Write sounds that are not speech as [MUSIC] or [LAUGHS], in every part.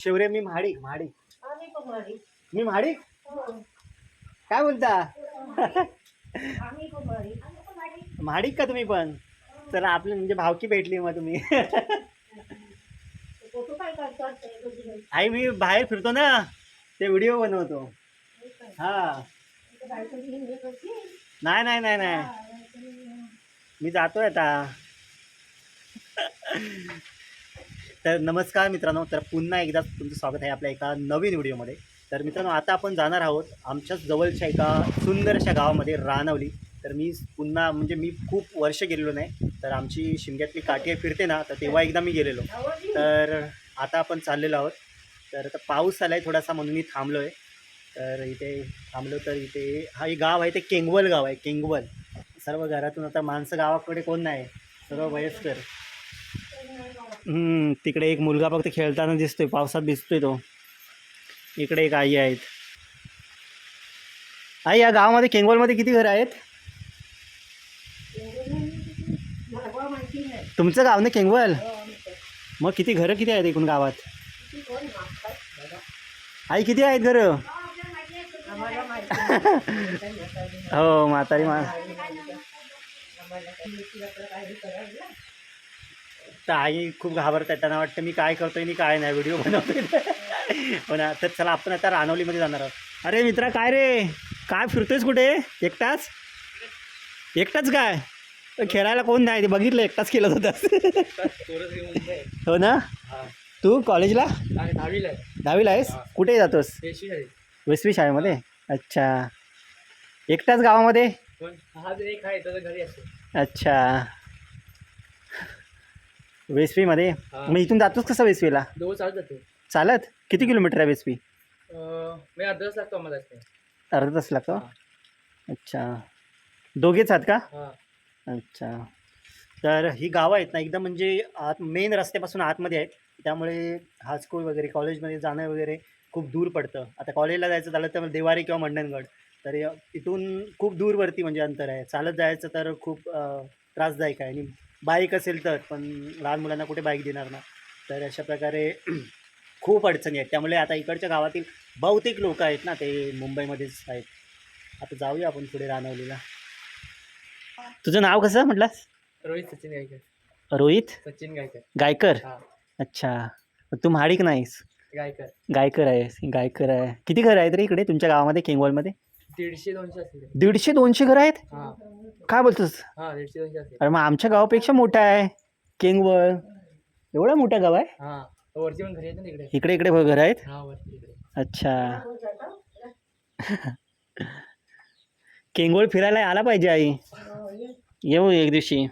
शिवरे मी महाडिक महाडिक आम्ही पण माडी मी महाडिक हो. काय बोलता? आम्ही पण महाडिक का तुम्ही पण? तर आपली म्हणजे भावकी भेटली मग तुम्ही. फोटो काय काढतात ते दोघी जण. आई मी बाहेर फिरतो ना. ते व्हिडिओ बनवतो. हे काय? हा. इथं बायको घेऊन हे करते. नाही नाही नाही नाही. हा, बायको- मी जातोय आता. तर नमस्कार मित्रांनो तर पुन्हा एकदा तुमचं स्वागत आहे आपल्या एका नवीन व्हिडिओमध्ये. तर मित्रांनो आता आपण जाणार आहोत आमच्याच जवळच्या एका सुंदरशा गावामध्ये रानवली. तर मी पुन्हा म्हणजे मी खूप वर्ष गेलेलो नाही तर आमची शिमग्यातली काठी फिरते ना तर तेव्हा एकदा मी गेलेलो. तर आता आपण चाललेलो आहोत. तर आता पाऊस आला आहे थोडासा म्हणून मी थांबलो आहे तर इथे थांबलो तर इथे हा एक गाव आहे ते केंगवल गाव आहे केंगवल. सर्व घरातून आता माणसं गावाकडे कोण नाही सर्व वयस्कर. हम्म, तिकडे एक मुलगा फक्त खेळताना दिसतोय पावसात दिसतोय तो. इकडे एक आई आहेत. आई या गावामध्ये केंगोलमध्ये किती घरं आहेत? तुमचं गाव ना केंगवल? मग किती घरं किती आहेत एकूण गावात? आई किती आहेत घरं? हो म्हातारी मा आम्हाला काही माहिती आपलं काही करायला नाही. तर आई खूप घाबरतात त्यांना वाटतं मी काय करतोय आणि काय नाही व्हिडिओ बनवतोय पण तर चला आपण आता रानवलीमध्ये जाणार आहोत अरे मित्रा काय रे काय फिरतोयस कुठे एकटाच एकटाच काय खेळायला कोण नाही ते बघितलं एकटाच केलं होतं हो ना तू कॉलेजला दहावीला आहेस कुठे जातोस वेसवी शाळेमध्ये अच्छा एकटाच गावामध्ये अच्छा वेसवीमध्ये हा. मग इथून जातोस कसं वेसवीला दोघं चालत जातो. चालत? किती किलोमीटर आहे वेसवी अं, मी अर्धा तास लागतो आम्हाला. अर्धा तास लागतो. अच्छा. दोघेच आहात का? हा. अच्छा. तर ही गावं आहेत ना एकदम म्हणजे आत मेन रस्त्यापासून आतमध्ये आहेत. त्यामुळे हायस्कूल वगैरे कॉलेजमध्ये जाणं वगैरे खूप दूर पडतं. आता कॉलेजला जायचं झालं तर देवारी किंवा मंडणगड. तर या- इथून खूप दूरवरती म्हणजे अंतर आहे. चालत जायचं तर खूप अं, त्रासदायक आहे. आणि बाईक असेल तर पण लहान मुलांना कुठे बाईक देणार ना? तर अशा प्रकारे [CLEARS THROAT] खूप अडचणी आहेत. त्यामुळे आता इकडच्या गावातील बहुतेक लोक आहेत ना ते मुंबईमध्येच आहेत. आता जाऊया आपण पुढे रानवलीला. तुझं नाव कसं म्हटलंस? रोहित सचिन गायकर रोहित? सचिन गायकर? गायकर अच्छा. तू महाडिक नाहीस. गायकर. गायकर आहेस. गायकर आहे. किती घरं आहेत रे इकडे तुमच्या गावामध्ये केंगवलमध्ये? दीडशे दोनशे असतील. दीडशे दोनशे घरं आहेत? हा. काय बोलतोस? हा दीडशे दोनशे असतील. अरे मग आमच्या गावापेक्षा मोठं आहे. केंगवळ. एवढं मोठं गाव आहे? हा वरती पण घरी येते ना तिकडे. इकडे इकडे घरं आहेत? हा वरती तिकडे अच्छा? केंगवळ फिरायला आला पाहिजे आई. येऊ एक दिवशी.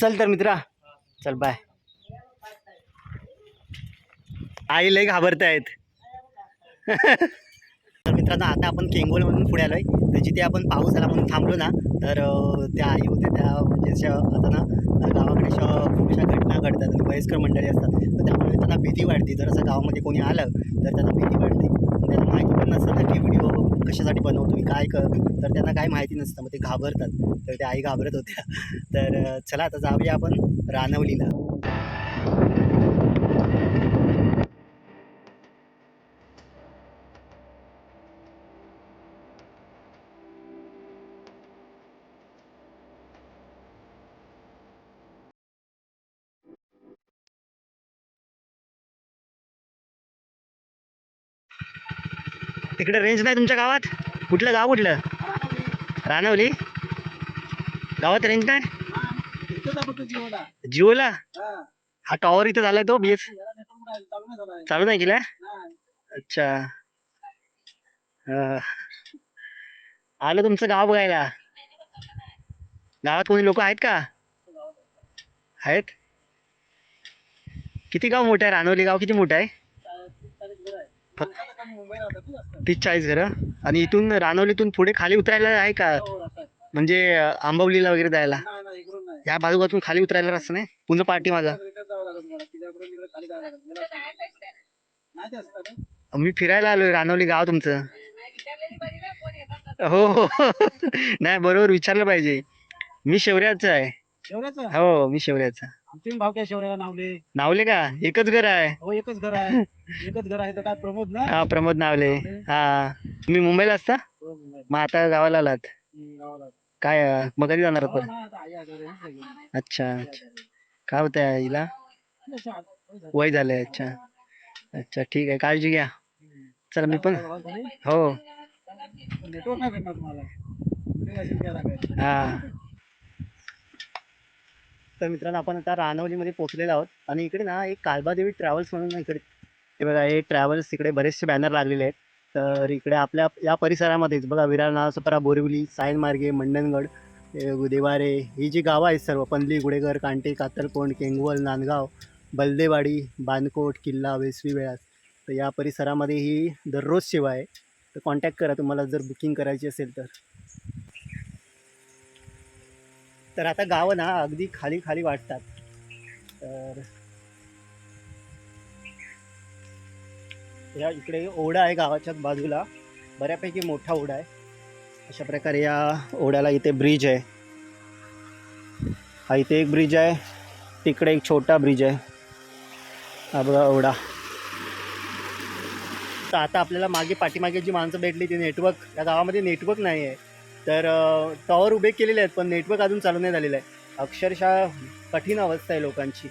चल तर मित्रा. चल बाय आई लय घाबरत आहेत तर [LAUGHS] मित्रांनो आता आपण केंगोलमधून पुढे आलो आहे तर जिथे आपण पाऊस आला म्हणून थांबलो ना तर त्या आई होत्या त्या म्हणजे आता ना गावाकडे अशा खूप अशा घटना घडतात आणि वयस्कर मंडळी असतात. तर त्यामुळे त्यांना भीती वाटते. जर असं गावामध्ये कोणी आलं तर त्यांना भीती वाटते. पण त्यांना माहिती पण नसतं ना की व्हिडिओ कशासाठी बनवतो मी काय कर? तर त्यांना काय माहिती नसतं. मग ते घाबरतात. तर त्या आई घाबरत होत्या. तर चला आता जाऊया आपण रानवलीला. तिकडे रेंज नाही तुमच्या गावात? कुठलं गाव कुठलं? रानवली? गावात रेंज नाही? जिओला? हा टॉवर इथं झालाय तो बीएस चालू नाही केला अच्छा. आलं तुमचं गाव बघायला. गावात कोणी लोक आहेत का? आहेत? किती गाव मोठं आहे? रानवली गाव किती मोठं आहे? तीस चाळीस घरं. आणि इथून रानवलीतून पुढे खाली उतरायला आहे का? म्हणजे आंबवलीला वगैरे जायला? या बाजूबाजून खाली उतरायला रस्ता नाही? पुन्हा पार्टी माझा. मी फिरायला आलोय रानवली गाव तुमचं. हो हो. [LAUGHS] नाही बरोबर विचारलं पाहिजे. मी शेवऱ्याचा आहे. हो मी शेवऱ्याचा. तीन भावक्या शिवराया नावले नावले का एकच घर आहे हो एकच घर आहे एकच घर आहे तर काय प्रमोद ना हा प्रमोद नावले हा तुम्ही मुंबईला असता हो. मग आता गावाला आलात हम्म, गावाला. काय अं, मग कधी जाणार हो आपण ना, आता आई आजारी आहे ना सगळी. अच्छा अच्छा. आहे. काय होतंय आईला जसं आता वय झालं. वय झालंय अच्छा अच्छा ठीक आहे काळजी घ्या. चला मी पण? हो नेटवर्क नाही भेटणार तुम्हाला? हा तर मित्रांनो आपण आता रानवलीमध्ये पोहोचलेलो आहोत. आणि इकडे ना एक कालबादेवी ट्रॅव्हल्स म्हणून इकडे हे बघा हे ट्रॅव्हल्स इकडे बरेचसे बॅनर लागलेले आहेत. तर इकडे आपल्या या परिसरामध्येच बघा विरार नासपरा बोरिवली सायनमार्गे मंडणगड देवारे ही जी गावं आहेत सर्व पंदली गुडेघर कांटे कातरकोंड केंगवल नांदगाव बलदेवाडी बांदकोट किल्ला वेसवी वेळास तर या परिसरामध्ये ही दररोज सेवा आहे. तर कॉन्टॅक्ट करा तुम्हाला जर बुकिंग करायची असेल तर. तर आता गावं ना अगदी खाली खाली वाटतात. तर या इकडे ओढा आहे गावाच्याच बाजूला. बऱ्यापैकी मोठा ओढा आहे. अशा प्रकारे या ओढ्याला इथे ब्रिज आहे. हा इथे एक ब्रिज आहे. तिकडे एक छोटा ब्रिज आहे. हा बघा ओढा. तर आता आपल्याला मागे पाठीमागे जी माणसं भेटली ती नेटवर्क या गावामध्ये नेटवर्क नाही आहे तर टॉवर उभे केलेले आहेत पण नेटवर्क अजून चालू नाही झालेलं आहे. अक्षरशः कठीण अवस्था आहे लोकांची.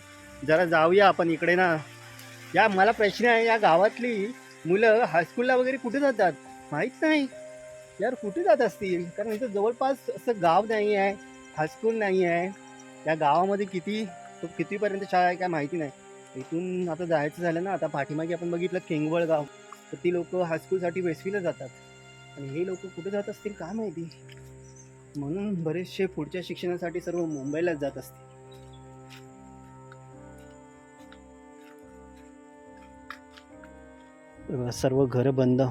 जरा जाऊया आपण इकडे ना. या मला प्रश्न आहे या गावातली मुलं हायस्कूलला वगैरे कुठे जातात? माहीत नाही. यार कुठे जात असतील? कारण इथं जवळपास असं गाव नाही आहे हायस्कूल नाही आहे. या गावामध्ये किती कितीपर्यंत शाळा आहे काय माहिती नाही. इथून आता जायचं झालं ना आता पाठीमागे आपण बघितलं केंगवळ गाव. तर ती लोक हायस्कूलसाठी वेसवीला जातात. आणि हे लोक कुठे जात असतील काय माहिती? म्हणून बरेचसे पुढच्या शिक्षणासाठी सर्व मुंबईलाच जात असतील. सर्व घर बंद.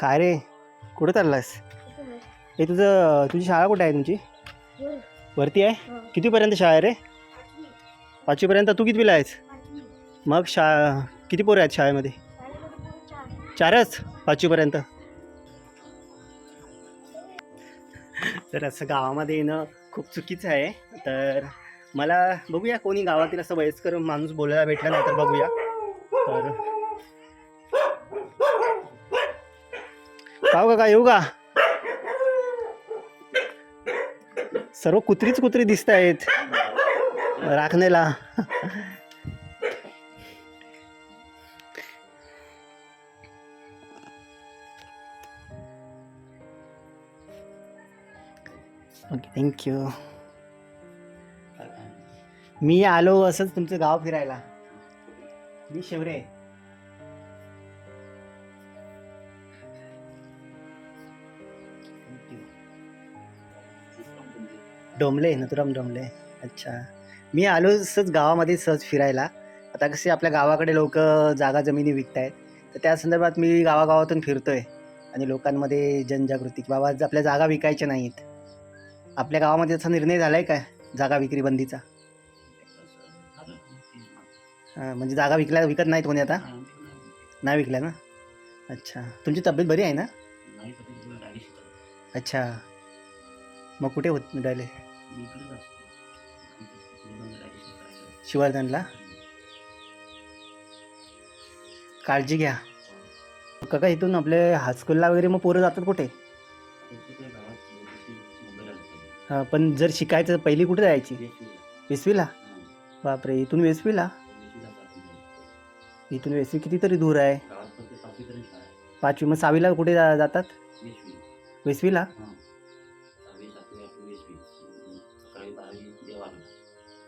काय रे? कुठं चाललास हे तुझं तुझी शाळा कुठे आहे तुमची? वरती आहे? कितीपर्यंत शाळा आहे रे? पाचवीपर्यंत तू कितवीला आहेस? मग शा किती पोरं आहेत शाळेमध्ये? चारच? पाचवीपर्यंत? तर असं गावामध्ये येणं खूप चुकीचं आहे. तर मला बघूया कोणी गावातील असं वयस्कर माणूस बोलायला भेटला नाही तर बघूया. तर का काका येऊ का? सर्व कुत्रीच कुत्री दिसत आहेत राखणेला ओके थँक्यू मी आलो असंच तुमचं गाव फिरायला. मी शिवरे. डोंबले नथुराम डोंबले. अच्छा. मी आलो असंच गावामध्ये सहज फिरायला. आता कसे आपल्या गावाकडे लोक जागा जमिनी विकत आहेत तर त्या संदर्भात मी गावागावातून फिरतोय. आणि लोकांमध्ये जनजागृती की बाबा आपल्या जागा विकायच्या नाहीत. आपल्या गावामध्ये असा निर्णय झाला आहे काय जागा विक्री बंदीचा? हां म्हणजे जागा विकल्या विकत नाहीत कोणी आता? नाही विकल्या ना? अच्छा. तुमची तब्येत बरी आहे ना? अच्छा. मग कुठे होत राहिले? शिवर्धनला काळजी घ्या. काका इथून आपले हायस्कूलला वगैरे मग पोरं जातात कुठे? हां पण जर शिकायचं पहिली कुठे जायची? वेसवीला बापरे इथून वेसवीला इथून वेसवी कितीतरी दूर आहे? पाचवी मग सहावीला कुठे जा जातात? वेसवीला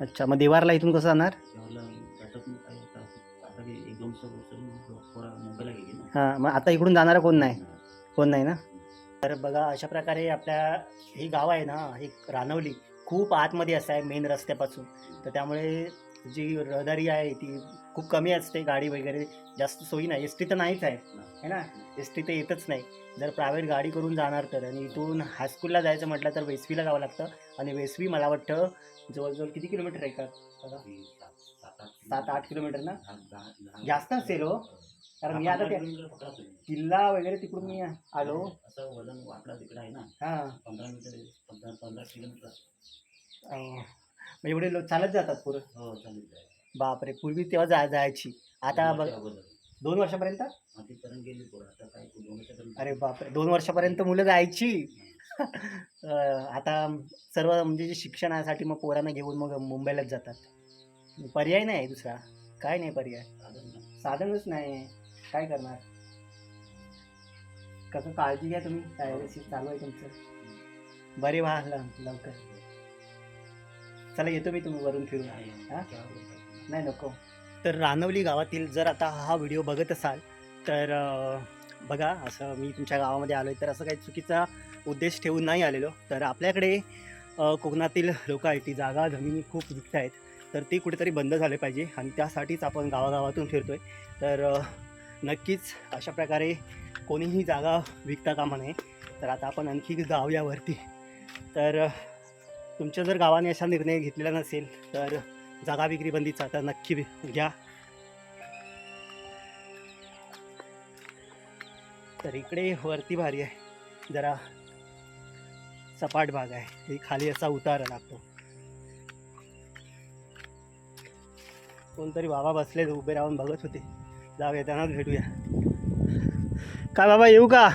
अच्छा मग देवारला इथून कसं जाणार? हां मग आता इकडून जाणारा कोण नाही? कोण नाही ना? तर बघा अशा प्रकारे आपल्या ही गाव आहे ना ही रानवली खूप आतमध्ये असं आहे मेन रस्त्यापासून. तर त्यामुळे जी रहदारी आहे ती खूप कमी असते गाडी वगैरे जास्त सोयी नाही. एस टी तर नाहीच आहे है ना? एस टी तर येतच नाही. जर प्रायव्हेट गाडी करून जाणार तर आणि इथून हायस्कूलला जायचं म्हटलं तर वेसवीला जावं लागतं. आणि वेसवी मला वाटतं जवळजवळ किती किलोमीटर आहे का? बघा. सात आठ किलोमीटर. ना? जास्त असेल हो. कारण मी आता किल्ला वगैरे तिकडून मी आलो. असं वजन वाटलं तिकडे आहे ना. हां. एवढे लोक चालत जातात पुरं हो. बापरे पूर्वी तेव्हा जा जायची. आता बघ. दोन वर्षापर्यंत? हा, काय दोन वर्षापर्यंत अरे बापरे दोन वर्षापर्यंत मुलं जायची. [LAUGHS] आता सर्व म्हणजे जे शिक्षणासाठी मग पोरांना घेऊन मग मुंबईलाच जातात. पर्याय नाही दुसरा. काय नाही पर्याय. साधनच नाही. काय करणार? कसं काळजी घ्या तुम्ही. डायलिसिस चालू आहे तुमचं. बरे व्हा लवकर. चला येतो मी तुम्ही वरून फिरून. नाही, हा? नको. तर रानवली गावातील जर आता हा व्हिडिओ बघत असाल तर बघा असं मी तुमच्या गावामध्ये आलो आहे तर असं काही चुकीचा उद्देश ठेवून नाही आलेलो. तर आपल्याकडे कोकणातील लोक आहेत ती जागा जमिनी खूप रिक्त आहेत. तर ती कुठेतरी बंद झाले पाहिजे आणि त्यासाठीच आपण गावागावातून फिरतो आहे तर नक्कीच अशा प्रकारे कोणीही जागा विकता कामा नये. तर आता आपण आणखी जाऊया वरती तर तुमच्या जर गावाने असा निर्णय घेतलेला नसेल तर जागा विक्री बंदीचा तर नक्की घ्या. तर इकडे वरती भारी आहे. जरा सपाट भाग आहे. हे खाली असा उतारा लागतो. कोणतरी बाबा बसले उभे राहून बघत होते. जाऊ येतानाच भेटूया. काय बाबा येऊ का?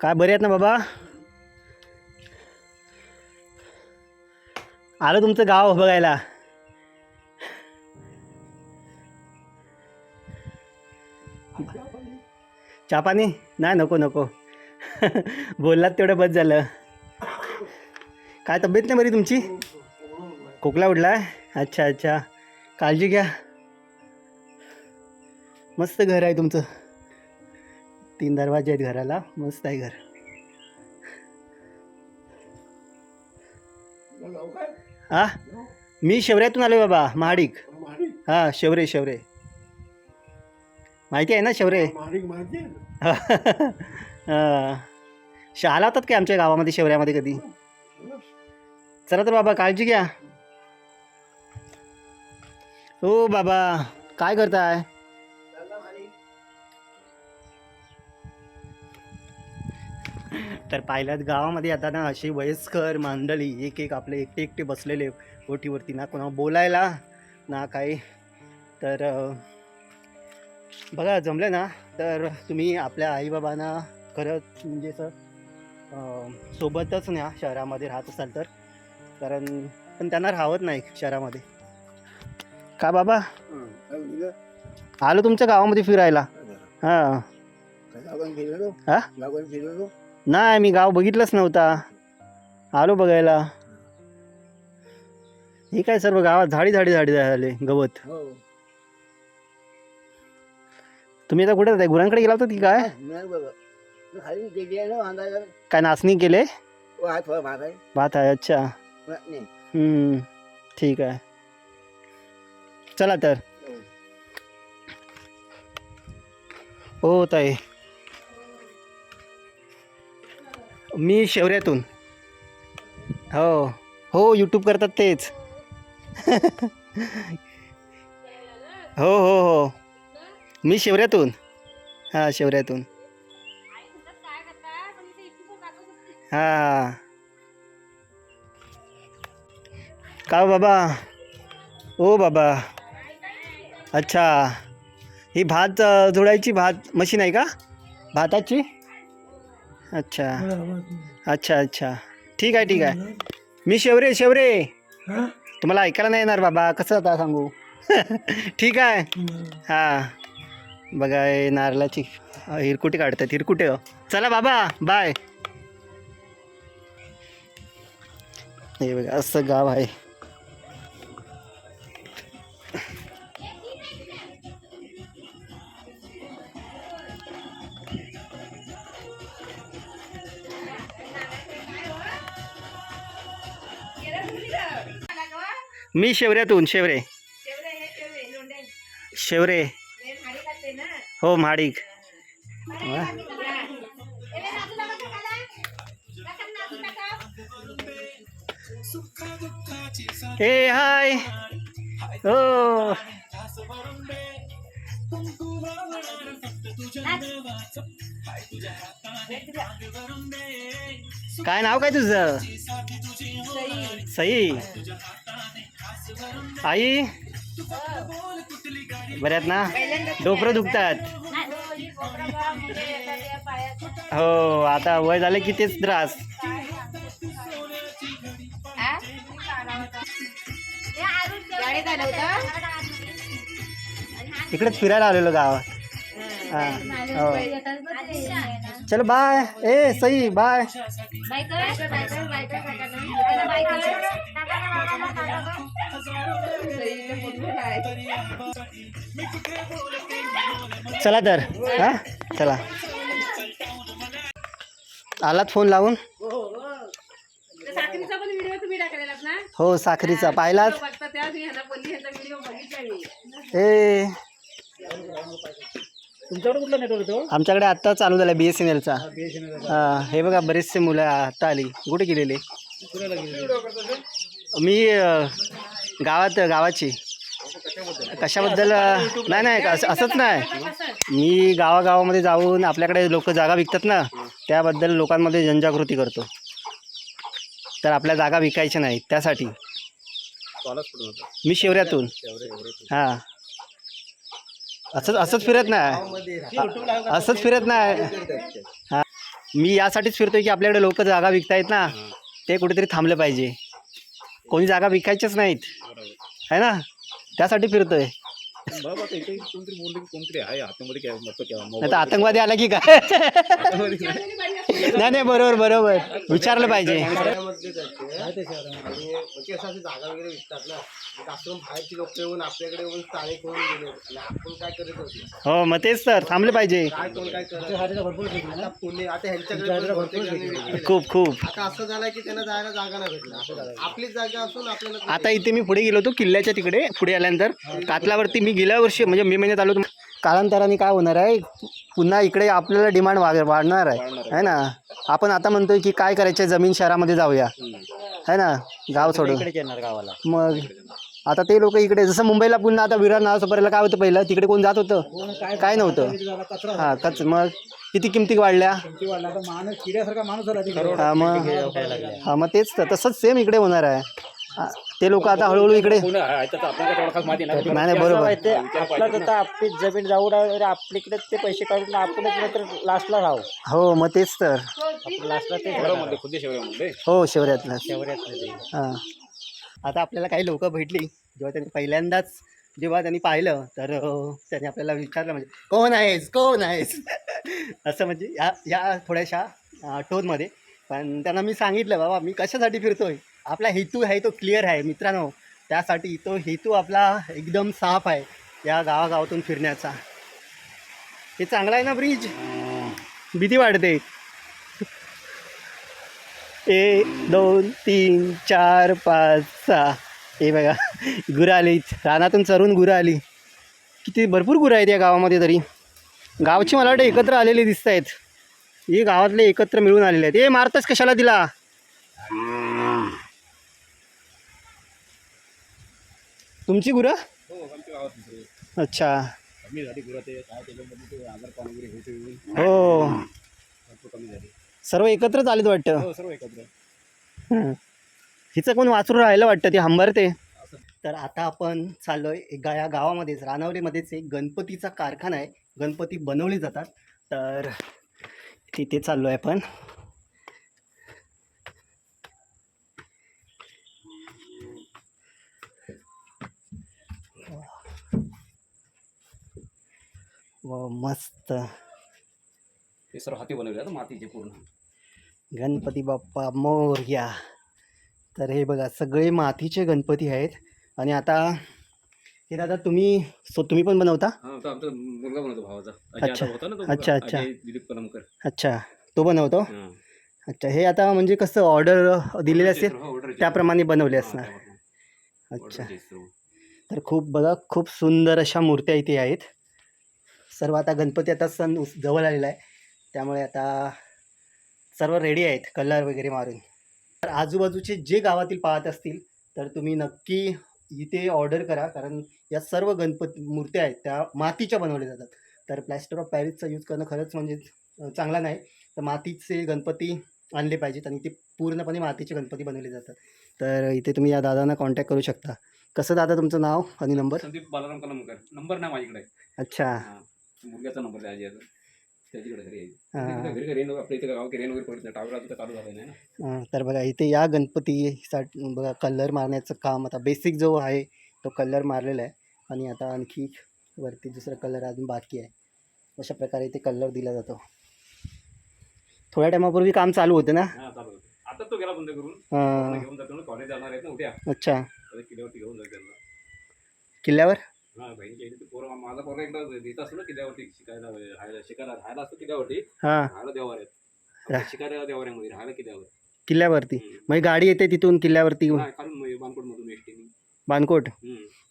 काय बरे आहेत ना बाबा? आलं तुमचं गाव बघायला. चहा पाणी? नाही नको नको. [LAUGHS] बोललात तेवढं बस झालं. काय तब्येत नाही बरी तुमची? खोकला उडला अच्छा अच्छा. काळजी घ्या. मस्त घर आहे तुमचं. तीन दरवाजे आहेत घराला. मस्त आहे घर. हा? मी शेवऱ्यातून आलोय बाबा महाडिक? हा शेवरे शेवरे. माहिती आहे ना शेवरे हा. शहाला [LAUGHS] होतात काय आमच्या गावामध्ये शेवऱ्यामध्ये कधी? चला तर बाबा काळजी घ्या. हो बाबा काय करताय? तर पाहिल्यात गावामध्ये आता ना अशी वयस्कर मंडळी एक एक आपले एकटे एकटे बसलेले ओटीवरती ना कोणा बोलायला ना काही. तर अं, बघा जमलं ना तर तुम्ही आपल्या आईबाबांना खरंच म्हणजे असं सोबतच न्या शहरामध्ये राहत असाल तर. कारण पण त्यांना राहत नाही शहरामध्ये. का बाबा? आलो तुमच्या गावामध्ये फिरायला. हां. हा? नाही मी गाव बघितलंच नव्हता. आलो बघायला. हे काय सर्व गावात झाडी झाडी झाडी झाले गवत. तुम्ही आता कुठे जाताय गुरांकडे गेला होता की काय? खाली गेली आहे ना अंदाज काय नाचणी केले? हात भात आहे. भात आहे अच्छा. नाही. हम्म, ठीक आहे. चला तर. हो ताई. मी शेवऱ्यातून हो हो यूट्यूब करतात तेच. [LAUGHS] हो हो हो. मी शेवऱ्यातून. हां शेवऱ्यातून. हां. का हो बाबा? ओ बाबा. अच्छा. ही भात जोडायची भात मशीन आहे का? भाताची? अच्छा. अच्छा अच्छा. ठीक आहे ठीक आहे. मी शेवरे शेवरे. तुम्हाला ऐकायला नाही येणार बाबा. कसं आता सांगू? [LAUGHS] ठीक आहे. हां. बघा हे नारळाची हिरकुटे काढतात. हिरकुटे हो। चला बाबा बाय हे बघा असं गाव आहे. मी शेवऱ्यातून शेवरे. शेवरे. हो महाडिक या. हे हाय. हो. काय नाव काय तुझं? सई. आई? बऱ्यात ना? डोकरं दुखतात. हो आता वय झालं की तेच त्रास. इकडेच फिरायला आलेलो गावात. हा हो चलो बाय ए सई बाय चला तर हा? चला. आलात फोन लावून? हो साखरीचा. पाहिलात? ए. तुमच्याकडे कुठला नेटवर्क तो आमच्याकडे आत्ता चालू झाला बी एस एन एलचा बी एस एन एल हा हे बघा बरेचसे मुलं आत्ता आली. कुठे गेलेले? कुणाला गेले मी अ, गावात गावाची. कशाबद्दल नाही नाही असं असंच नाही. मी गावागावामध्ये जाऊन आपल्याकडे लोक जागा विकतात ना त्याबद्दल लोकांमध्ये जनजागृती करतो. तर आपल्या जागा विकायच्या नाहीत त्यासाठी. मी शिवऱ्यातून. हां. असंच असंच फिरत नाही असंच फिरत नाही हां मी यासाठीच फिरतोय की आपल्याकडे लोक जागा विकतायत ना ते कुठेतरी थांबलं पाहिजे कोणी जागा विकायच्याच नाहीत है ना त्यासाठी फिरतोय नाही तर आतंकवादी आला की काय नाही नाही बरोबर बरोबर विचारलं पाहिजे शहरामधलेच आहेत ते. आणि असं अशी जागा वगैरे विकतात ना एक आश्रम बाहेरची लोक येऊन आपल्याकडे येऊन स्थानिक होऊन गेले आणि आपण काय करत होतो? हो मग तेच तर थांबले पाहिजे. काय कोण काय करत? आता पुणे आता ह्यांच्याकडे पण बहुतेक जणांनी विकलेलं आहे. खूप खूप. आता असं झालंय की त्यांना जायला जागा नाही असं झालंय. आपलीच जागा असून आपल्याला आता इथे मी पुढे गेलो होतो किल्ल्याच्या तिकडे पुढे आल्यानंतर. कातलावरती मी गेल्या वर्षी म्हणजे मे महिन्यात आलो होतो. कालांतराने काय होणार आहे? पुन्हा इकडे आपल्याला डिमांड वाढणार आहे. है ना? आपण आता म्हणतोय की काय करायचं जमीन शहरामध्ये जाऊया. है ना? गाव सोडून. येणार गावाला. मग आता ते लोक इकडे जसं मुंबईला पुन्हा आता विरार नावासोबरीला काय होतं पहिलं? तिकडे कोण जात होतं? काय नव्हतं. हा कच मग किती किमती वाढल्या? किती वाढला आता माणूस किड्यासारखा माणूस झाला तिकडे हा मग हा मग तेच तर तसंच सेम इकडे होणार आहे. हा, ते लोक आता हळूहळू इकडे नाही बरोबर. आपलं तर आपली जमीन जाऊन आपल्याकडे ते पैसे काढून आपणच तर लास्टला राहू हो मग तेच तर. लास्टला ते खुद्द शहरामध्ये हो शिवऱ्यातलं शेवऱ्यात हां. आता आपल्याला काही लोक भेटली. जेव्हा त्यांनी पहिल्यांदाच जेव्हा त्यांनी पाहिलं तर अं, त्यांनी आपल्याला विचारलं म्हणजे कोण आहेस? कोण आहेस? [LAUGHS] असं म्हणजे या या थोड्याशा टोनमध्ये. पण त्यांना मी सांगितलं बाबा मी कशासाठी फिरतोय? आपला हेतू आहे तो क्लिअर आहे मित्रांनो. त्यासाठी तो हेतू आपला एकदम साफ आहे या गावागावातून फिरण्याचा. हे चांगला आहे ना ब्रिज? भीती वाटते. एक दोन तीन चार पाच सहा. हे बघा गुरं आली रानातून चरून गुरं आली. किती भरपूर गुरं आहेत या गावामध्ये तरी. गावची मला वाटतं एकत्र आलेली दिसत आहेत. हे गावातले एकत्र मिळून आलेले आहेत. ए मारतच कशाला दिला तुमची गुरं? अच्छा. हो. कमी झाली. सर्व एकत्रच आलेत वाटतं? हो सर्व एकत्र. हं. हिचं कोण वाचून राहिलं वाटतं ते हंबरते तर आता आपण चाललोय एका या गावामध्येच रानवलीमध्येच एक गणपतीचा कारखाना आहे. गणपती बनवले जातात. तर तिथे चाललो आहे आपण व मस्त. ते सर्व हाती बनवले आता मातीचे पूर्ण. गणपती बाप्पा मोरया. तर हे बघा सगळे मातीचे गणपती आहेत. आणि आता हे दादा तुम्ही सो तुम्ही पण बनवता? हा मुलगा बनवतो भावाचा. अच्छा. अच्छा, अच्छा. दिलीप कलमकर. अच्छा तो बनवतो? हा. अच्छा हे आता म्हणजे कसं ऑर्डर दिलेले असेल हो. त्याप्रमाणे बनवले हा, असणार. अच्छा. तर खूप बघा खूप सुंदर अशा मूर्त्या इथे आहेत. सर्व आता गणपती आता सण जवळ आलेला आहे. त्यामुळे आता सर्व रेडी आहेत कलर वगैरे मारून. तर आजूबाजूचे जे गावातील पाहत असतील तर तुम्ही नक्की इथे ऑर्डर करा कारण या सर्व गणपती मूर्त्या आहेत त्या मातीच्या बनवल्या जातात. तर प्लॅस्टर ऑफ पॅरिसचा यूज करणं खरंच म्हणजे चांगला नाही. तर मातीचे गणपती आणले पाहिजेत आणि ते पूर्णपणे मातीचे गणपती बनवले जातात. तर इथे तुम्ही या दादांना कॉन्टॅक्ट करू शकता. कसं दादा तुमचं नाव आणि नंबर संदीप बालाराम कलमकर. नंबर नाही माझ्याकडे. अच्छा. हा. मुलग्याचा नंबर द्यायची तर बघा इथे या गणपतीसाठी बघा कलर मारण्याचं काम आता बेसिक जो आहे तो कलर मारलेला आहे. आणि आता आणखी वरती दुसरा कलर अजून बाकी आहे. अशा प्रकारे इथे कलर दिला जातो. थोड्या टायमापूर्वी काम चालू होतं ना? हा. आता तो गेला बंद करून. कॉलेज जाणार आहेत ना उद्या. अच्छा. किल्ल्यावरती घेऊन किल्ल्यावर? माझा पोरगा एकदा देत असतो ना किल्ल्यावरती शिकायला राहायला शिकायला राहायला असतो किल्ल्यावरती. हां. राहायला रा- शिकायला देवाऱ्यामध्ये राहायला किल्ल्यावर. किल्ल्यावरती. मग गाडी येते तिथून किल्ल्यावरती हा, खालून बानकोट मधून एसटीने बानकोट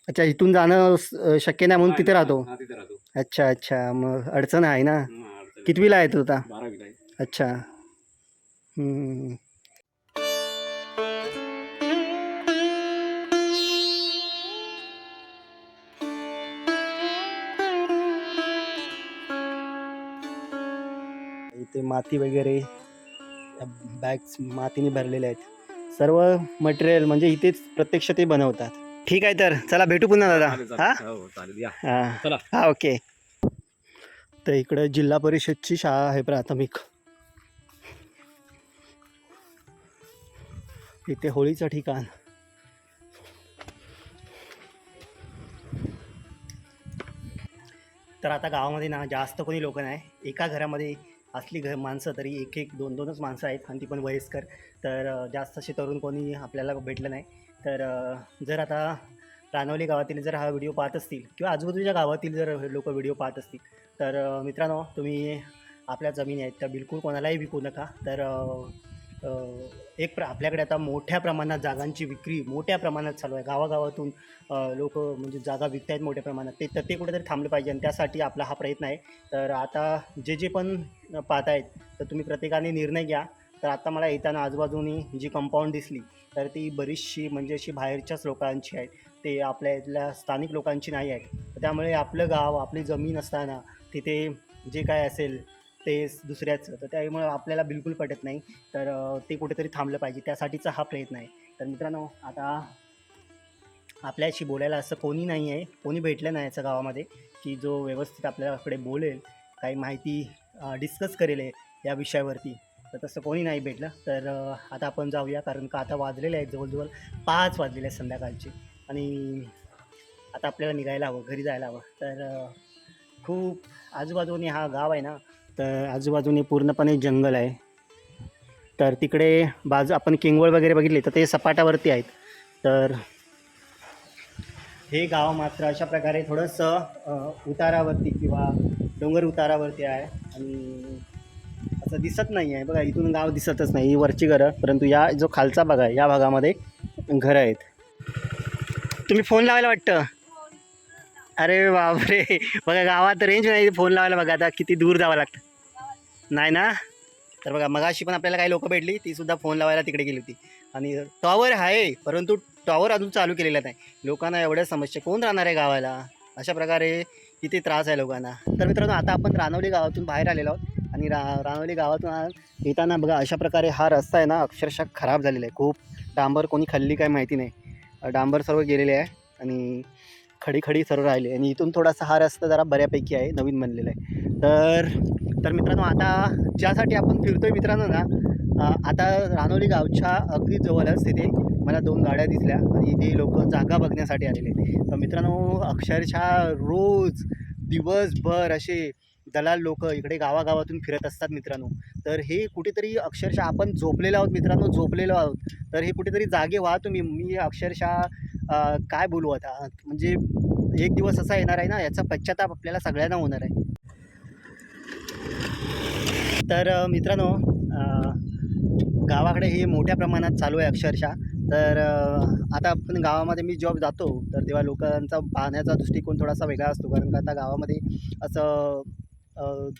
अच्छा इथून जाणं शक्य नाही म्हणून तिथे राहतो? हा तिथे राहतो. अच्छा अच्छा मग अडचण आहे ना? अडचण. कितवीला आहे तू आता बारावीला आहे. अच्छा. हम्म. इथे माती वगैरे बॅग्स मातीने भरलेले आहेत. सर्व मटेरियल म्हणजे इथेच प्रत्यक्ष ते बनवतात. ठीक आहे तर चला भेटू पुन्हा दादा. हां. हो. हां ओके. तर इकडं जिल्हा परिषदची शाळा आहे प्राथमिक. इथे होळीचं ठिकाण. तर आता गावामध्ये ना जास्त कोणी लोक नाही. एका घरामध्ये असली घर माणसं तरी एक एक दोन दोनच माणसं आहेत आणि ती पण वयस्कर. तर जास्त असे तरुण कोणी आपल्याला भेटलं नाही. तर जर आता रानवली गावातील जर हा व्हिडिओ पाहत असतील किंवा आजूबाजूच्या गावातील जर लोक व्हिडिओ पाहत असतील तर मित्रांनो तुम्ही आपल्या जमिनी आहेत त्या बिलकुल कोणालाही विकू नका. तर एक प्र आपल्याकडे आता मोठ्या प्रमाणात जागांची विक्री मोठ्या प्रमाणात चालू आहे. गावागावातून लोक म्हणजे जागा विकत आहेत मोठ्या प्रमाणात. ते तर ते कुठेतरी थांबले पाहिजे आणि त्यासाठी आपला हा प्रयत्न आहे. तर आता जे जे पण पाहत आहेत तर तुम्ही प्रत्येकाने निर्णय घ्या. तर आता मला येताना आजूबाजूनी जी कंपाऊंड दिसली तर ती बरीचशी म्हणजे अशी बाहेरच्याच लोकांची आहेत. ते आपल्या इथल्या स्थानिक लोकांची नाही आहे त्यामुळे आपलं गाव आपली जमीन असताना तिथे जे काय असेल ते दुसऱ्याचं. तर त्यामुळे आपल्याला बिलकुल पटत नाही. तर ते कुठेतरी थांबलं पाहिजे. त्यासाठीचा हा प्रयत्न आहे. तर मित्रांनो आता आपल्याशी बोलायला असं कोणी नाही आहे. कोणी भेटलं नाही याचं गावामध्ये की जो व्यवस्थित आपल्याकडे बोलेल काही माहिती डिस्कस करेल या विषयावरती. तर तसं कोणी नाही भेटलं. तर आता आपण जाऊया. कारण का आता वाजलेले आहेत जवळजवळ पाच वाजलेले आहेत संध्याकाळचे. आणि आता आपल्याला निघायला हवं घरी जायला हवं. तर खूप आजूबाजूने हा गाव आहे ना तर आजूबाजूने पूर्णपणे जंगल आहे. तर तिकडे बाजू आपण किंगवळ वगैरे बघितले तर ते सपाटावरती आहेत. तर हे गाव मात्र अशा प्रकारे थोडंसं उतारावरती किंवा डोंगर उतारावरती आहे. आणि असं दिसत नाही आहे. बघा इथून गाव दिसतच नाही. ही वरची घरं परंतु या जो खालचा भाग आहे या भागामध्ये घरं आहेत. तुम्ही फोन लावायला वाटतं? अरे बापरे. बघा गावात रेंज नाही फोन लावायला बघा आता किती दूर जावं लागतं. नाही ना? तर बघा मगाशी पण आपल्याला काही लोकं भेटली ती सुद्धा फोन लावायला तिकडे गेली होती. आणि टॉवर आहे परंतु टॉवर अजून चालू केलेला नाही. लोकांना एवढ्या समस्या कोण राहणार आहे गावाला? अशा प्रकारे किती त्रास आहे लोकांना. तर मित्रांनो आता आपण रानवली गावातून बाहेर आलेलो आहोत. आणि रा रानवली गावातून येताना बघा अशा प्रकारे हा रस्ता आहे ना अक्षरशः खराब झालेला आहे. खूप डांबर कोणी खाल्ली काय माहिती नाही. डांबर सर्व गेलेले आहे. आणि खडी खडी सर्व राहिले. आणि इथून थोडासा हा रस्ता जरा बऱ्यापैकी आहे नवीन बनलेला आहे. तर तर मित्रांनो आता ज्यासाठी आपण फिरतो आहे मित्रांनो ना आता रानोली गावच्या अगदी जवळच तिथे मला दोन गाड्या दिसल्या आणि ते लोक जागा बघण्यासाठी आलेले तर मित्रांनो अक्षरशः रोज दिवसभर असे दलाल लोक इकडे गावागावातून फिरत असतात मित्रांनो. तर हे कुठेतरी अक्षरशः आपण झोपलेलो आहोत मित्रांनो झोपलेलो आहोत. तर हे कुठेतरी जागे व्हा तुम्ही. मी अक्षरशः काय बोलू आता? म्हणजे एक दिवस असा येणार आहे ना याचा पश्चाताप आपल्याला सगळ्यांना होणार आहे. तर मित्रांनो गावाकडे हे मोठ्या प्रमाणात चालू आहे अक्षरशः. तर आता आपण गावामध्ये मी जॉब जातो तर तेव्हा लोकांचा पाहण्याचा दृष्टिकोन थोडासा वेगळा असतो. कारण का आता गावामध्ये असं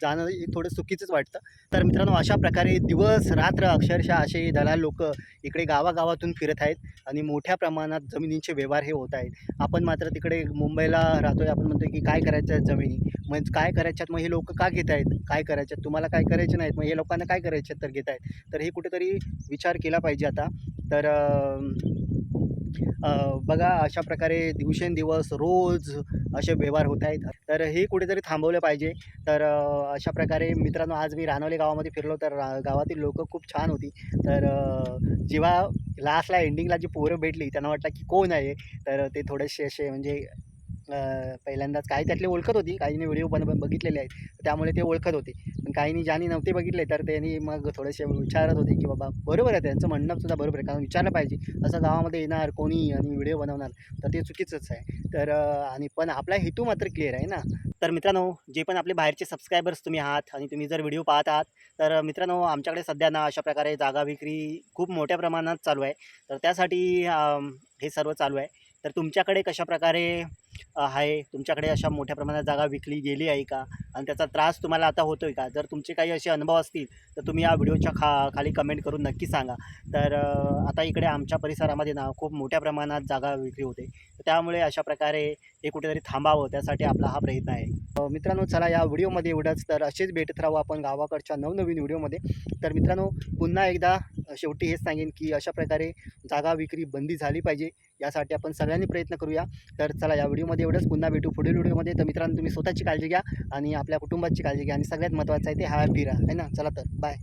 जाणं हे थोडं चुकीचंच वाटतं. तर मित्रांनो अशा प्रकारे दिवस रात्र अक्षरशः असे दलाल लोक इकडे गावागावातून फिरत आहेत आणि मोठ्या प्रमाणात जमिनींचे व्यवहार हे होत आहेत. आपण मात्र तिकडे मुंबईला राहतोय. आपण म्हणतोय की काय करायचं आहे जमिनी? मग काय करायच्यात? मग हे लोक का घेत आहेत? काय करायच्यात? तुम्हाला काय करायचे नाहीत? मग हे लोकांना काय करायचे तर घेत आहेत? तर हे कुठेतरी विचार केला पाहिजे आता. तर बघा अशा प्रकारे दिवसेंदिवस रोज असे व्यवहार होत आहेत. तर हे कुठेतरी थांबवलं पाहिजे. तर अशा प्रकारे मित्रांनो आज मी रानवले गावामध्ये फिरलो तर रा गावातील लोकं खूप छान होती. तर जेव्हा लास्टला एंडिंगला जी पोरं भेटली त्यांना वाटलं की कोण आहे तर ते थोडेसे असे म्हणजे पहिल्यांदाच काही त्यातले ओळखत होती काहींनी व्हिडिओ बन बघितलेले आहेत त्यामुळे ते ओळखत होते. पण काहींनी ज्यांनी नव्हते बघितले तर त्यांनी मग थोडेसे विचारत होते की बाबा बरोबर आहे त्यांचं म्हणणं सुद्धा बरोबर आहे कारण विचारलं पाहिजे. असं गावामध्ये येणार कोणी आणि व्हिडिओ बनवणार तर ते चुकीचंच आहे. तर आणि पण आपला हेतू मात्र क्लिअर आहे ना? तर मित्रांनो जे पण आपले बाहेरचे सबस्क्रायबर्स तुम्ही आहात आणि तुम्ही जर व्हिडिओ पाहत आहात तर मित्रांनो आमच्याकडे सध्या ना अशा प्रकारे जागा विक्री खूप मोठ्या प्रमाणात चालू आहे. तर त्यासाठी हे सर्व चालू आहे. तर तुमच्याकडे कशा प्रकारे आहे तुमच्याकडे अशा मोठ्या प्रमाणात जागा विकली गेली आहे का? आणि त्याचा त्रास तुम्हाला आता होतो आहे का? जर तुमचे काही असे अनुभव असतील तर तुम्ही या व्हिडिओच्या खा खाली कमेंट करून नक्की सांगा. तर आता इकडे आमच्या परिसरामध्ये ना खूप मोठ्या प्रमाणात जागा विक्री होते. त्यामुळे अशा प्रकारे हे कुठेतरी थांबावं त्यासाठी आपला हा प्रयत्न आहे. मित्रांनो चला या व्हिडिओमध्ये एवढंच. तर असेच भेटत राहू आपण गावाकडच्या नवनवीन व्हिडिओमध्ये. तर मित्रांनो पुन्हा एकदा शेवटी हेच सांगेन की अशा प्रकारे जागा विक्री बंदी झाली पाहिजे. यासाठी आपण सगळ्यांनी प्रयत्न करूया. तर चला या व्हिडिओ व्हिडिओमध्ये एवढंच. पुन्हा भेटू पुढील व्हिडिओमध्ये. तर मित्रांनो तुम्ही स्वतःची काळजी घ्या आणि आपल्या कुटुंबाची काळजी घ्या. आणि सगळ्यात महत्त्वाचं आहे ते हॅपी राहा. है ना? चला तर. बाय